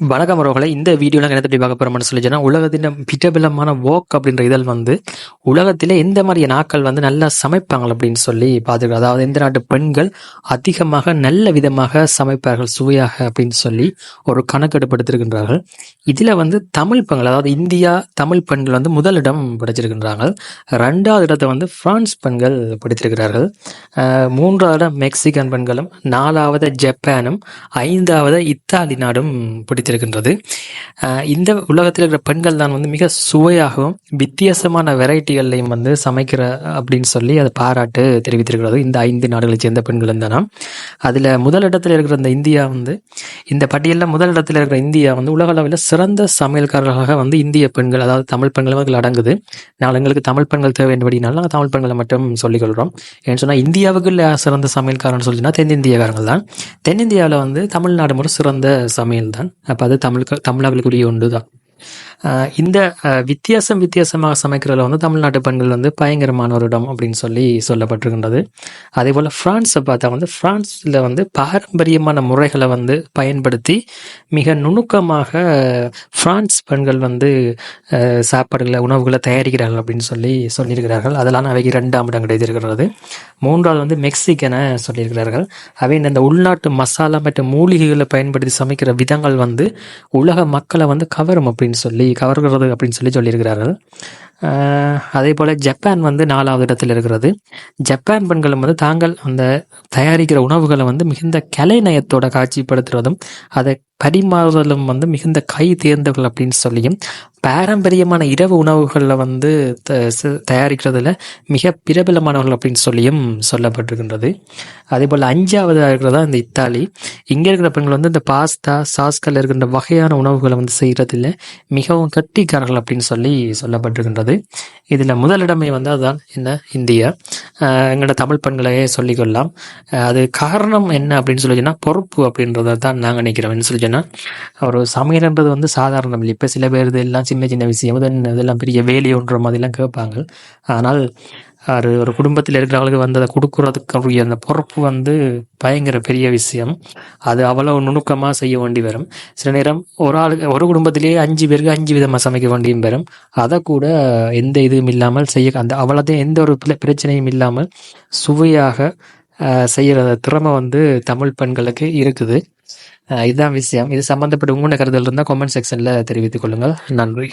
வணக்கம் உறவுகளை இந்த வீடியோவில் என்ன பற்றி பார்க்க போகிறோம்னு சொல்லி உலகத்தின் பிரபலமான வோக் அப்படின்ற இதழ் வந்து உலகத்தில் எந்த மாதிரி நாட்கள் வந்து நல்லா சமைப்பாங்க அப்படின்னு சொல்லி பார்த்துருக்கோம் அதாவது எந்த நாட்டு பெண்கள் அதிகமாக நல்ல விதமாக சமைப்பார்கள் சுவையாக அப்படின்னு சொல்லி ஒரு கணக்கெடுப்படுத்திருக்கின்றார்கள். இதில் வந்து தமிழ் பெண்கள் அதாவது இந்தியா தமிழ் பெண்கள் வந்து முதலிடம் படிச்சிருக்கின்றார்கள் ரெண்டாவது இடத்தை வந்து பிரான்ஸ் பெண்கள் பிடித்திருக்கிறார்கள். மூன்றாவது இடம் மெக்சிகன் பெண்களும் நாலாவது ஜப்பானும் ஐந்தாவது இத்தாலி நாடும் பிடித்திருக்கின்றது அஹ் இந்த உலகத்தில் இருக்கிற பெண்கள் தான் வந்து மிக சுவையாகவும் வித்தியாசமான வெரைட்டிகள்லையும் வந்து சமைக்கிற அப்படின்னு சொல்லி அதை பாராட்டு தெரிவித்திருக்கிறது. இந்த ஐந்து நாடுகளைச் சேர்ந்த பெண்கள் தானாம் அதில் முதலிடத்தில் இருக்கிற இந்த இந்தியா வந்து இந்த பட்டியலில் முதலிடத்தில் இருக்கிற இந்தியா வந்து உலக அளவில் சிறந்த சமையல்காரர்களாக வந்து இந்திய பெண்கள் அதாவது தமிழ் பெண்களும் அதில் அடங்குது. நாங்கள் எங்களுக்கு தமிழ் பெண்கள் தேவை என்படினால நாங்கள் தமிழ் பெண்களை மட்டும் சொல்லிக்கொள்கிறோம் ஏன்னு சொன்னால் இந்தியாவுக்கு சிறந்த சமையல்காரன்னு சொல்லினா தென்னிந்தியக்காரங்கள் தான் தென்னிந்தியாவில் வந்து தமிழ்நாடு ஒரு சிறந்த சமையல் தான் அப்போ அது தமிழ் தமிழர்களுக்குரிய ஒன்று தான் ஆஹ் இந்த வித்தியாசம் வித்தியாசமாக சமைக்கிறதுல வந்து தமிழ்நாட்டு பெண்கள் வந்து பயங்கரமான ஒரு இடம் அப்படின்னு சொல்லி சொல்லப்பட்டிருக்கின்றது. அதே போல் ஃப்ரான்ஸை பார்த்தா வந்து ஃப்ரான்ஸில் வந்து பாரம்பரியமான முறைகளை வந்து பயன்படுத்தி மிக நுணுக்கமாக ஃப்ரான்ஸ் பெண்கள் வந்து சாப்பாடுகளை உணவுகளை தயாரிக்கிறார்கள் அப்படின்னு சொல்லி சொல்லியிருக்கிறார்கள். அதெல்லாம் அவைக்கு ரெண்டாம் இடம் கிடைத்திருக்கிறது. மூன்றாவது வந்து மெக்சிகனை சொல்லியிருக்கிறார்கள். அவை இந்த உள்நாட்டு மசாலா மற்றும் மூலிகைகளை பயன்படுத்தி சமைக்கிற விதங்கள் வந்து உலக மக்களை வந்து கவரும் அப்படின்னு சொல்லி கவர்கிறது அப்படின்னு சொல்லி சொல்லியிருக்கிறார்கள். அதே போல் ஜப்பான் வந்து நாலாவது இடத்தில் இருக்கிறது. ஜப்பான் பெண்களும் வந்து தாங்கள் அந்த தயாரிக்கிற உணவுகளை வந்து மிகுந்த கலைநயத்தோட காட்சிப்படுத்துறதும் அதை பரிமாறுதலும் வந்து மிகுந்த கை தேர்ந்தவர்கள் அப்படின்னு சொல்லியும் பாரம்பரியமான இரவு உணவுகளில் வந்து த தயாரிக்கிறதுல மிக பிரபலமானவர்கள் அப்படின்னு சொல்லியும் சொல்லப்பட்டிருக்கின்றது. அதே போல் அஞ்சாவதாக இருக்கிறதா இந்த இத்தாலி. இங்கே இருக்கிற பெண்கள் வந்து இந்த பாஸ்தா சாஸ்கள் இருக்கின்ற வகையான உணவுகளை வந்து செய்கிறதில் மிகவும் கட்டிக்காரர்கள் அப்படின்னு சொல்லி சொல்லப்பட்டிருக்கின்றது. இதில் முதலிடமே வந்து அதுதான் என்ன இந்தியா. எங்களோட தமிழ் பெண்களையே சொல்லிக்கொள்ளலாம். அது காரணம் என்ன அப்படின்னு சொல்லி சொன்னால் பொறுப்பு அப்படின்றத தான் நாங்கள் நினைக்கிறோம். என்ன சொல்லி சொன்னால் ஒரு சமையல்ன்றது வந்து சாதாரணம் இல்லை இப்போ சில பேர் இதெல்லாம் சின்ன சின்ன விஷயம் இதெல்லாம் பெரிய வேலையோன்ற ஒன்ற மாதிரிலாம் கேட்பாங்க. ஆனால் ஒரு ஒரு குடும்பத்தில் இருக்கிறவங்களுக்கு வந்து அதை கொடுக்குறதுக்குரிய அந்த பொறுப்பு வந்து பயங்கர பெரிய விஷயம். அது அவ்வளவு நுணுக்கமாக செய்ய வேண்டி வரும். சில நேரம் ஒரு ஆளுக்கு ஒரு குடும்பத்திலேயே அஞ்சு பேருக்கு அஞ்சு விதமாக சமைக்க வேண்டியும் வரும். அதை கூட எந்த இதுவும் இல்லாமல் செய்ய அந்த அவ்வளோதையும் எந்த ஒரு பிரச்சனையும் இல்லாமல் சுவையாக செய்கிற திறமை வந்து தமிழ் பெண்களுக்கு இருக்குது. இதுதான் விஷயம். இது சம்மந்தப்பட்ட உங்களோட கருதல் இருந்தால் கமெண்ட் செக்ஷனில் தெரிவித்துக் கொள்ளுங்கள். நன்றி.